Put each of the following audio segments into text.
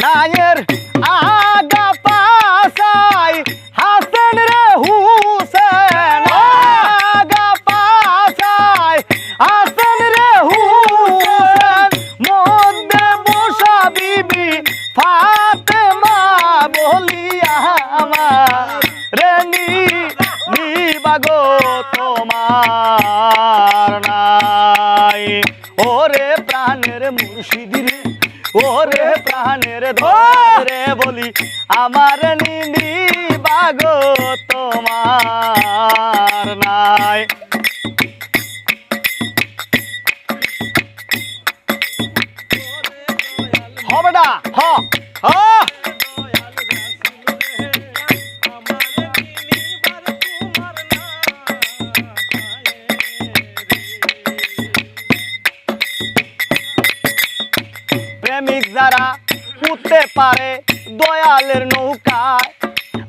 নায়ের আগা পাসাই হাসেন রে হুসেন, আগা পাসাই হাসেন রে হুসেন, মধ্যে বসা বিবি ফাতেমা বলিয়া আমার, রে নি নিবাগো তোমার নাই। ওরে প্রাণের মুর্শিদি রে। ওরে প্রাণের ধরে বলি আমার নিনি বাগো তোমার নাই। হবে না? হ। প্রেমিক যারা উঠতে পারে দয়ালের নৌকায়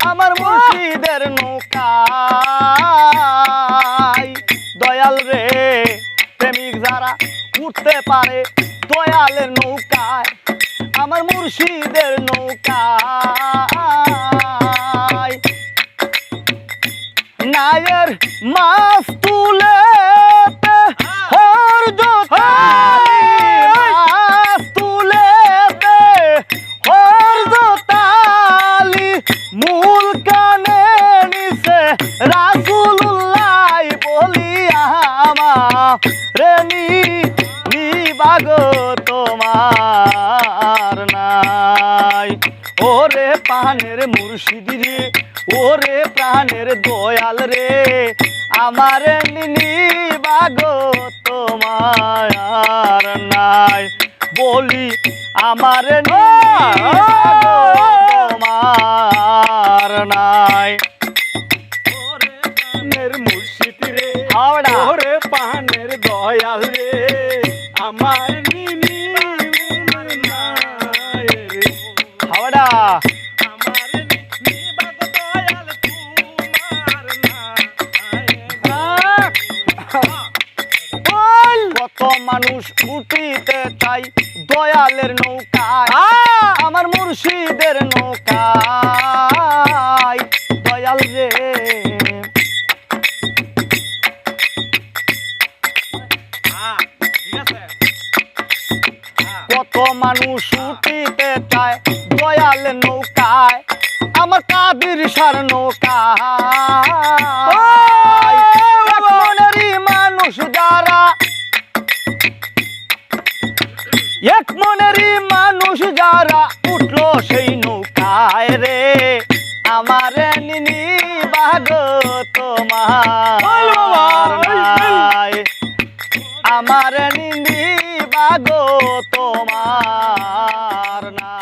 আমার মুর্শিদের নৌকায়। দয়াল রে, প্রেমিক যারা উঠতে পারে দয়ালের নৌকায়, আমার মুর্শিদের নৌকায়। নায়ের মাছ তুলে রেনি, নিবাগ তোমার নাই। ওরে পানের মুর্শিদি রে, ওরে প্রাণের দয়াল রে, আমার নিনি বাগো তোমার নাই। বলি, আমার নাই। দয়াল রে আমার নাই হাওড়া কত মানুষ উঠিতে চাই দয়ালের নৌকায় আমার মুর্শিদের নৌকায়। কত মানুষ উঠিতে চায় দয়ালের নৌকায় আমার কাদির সার নৌকায়। মনেরই মানুষ যারা এক মনেরই মানুষ যারা উঠল সেই নৌকায় রে আমার নিনি বাগ তোমার আমার নিনি বাগো তোমার না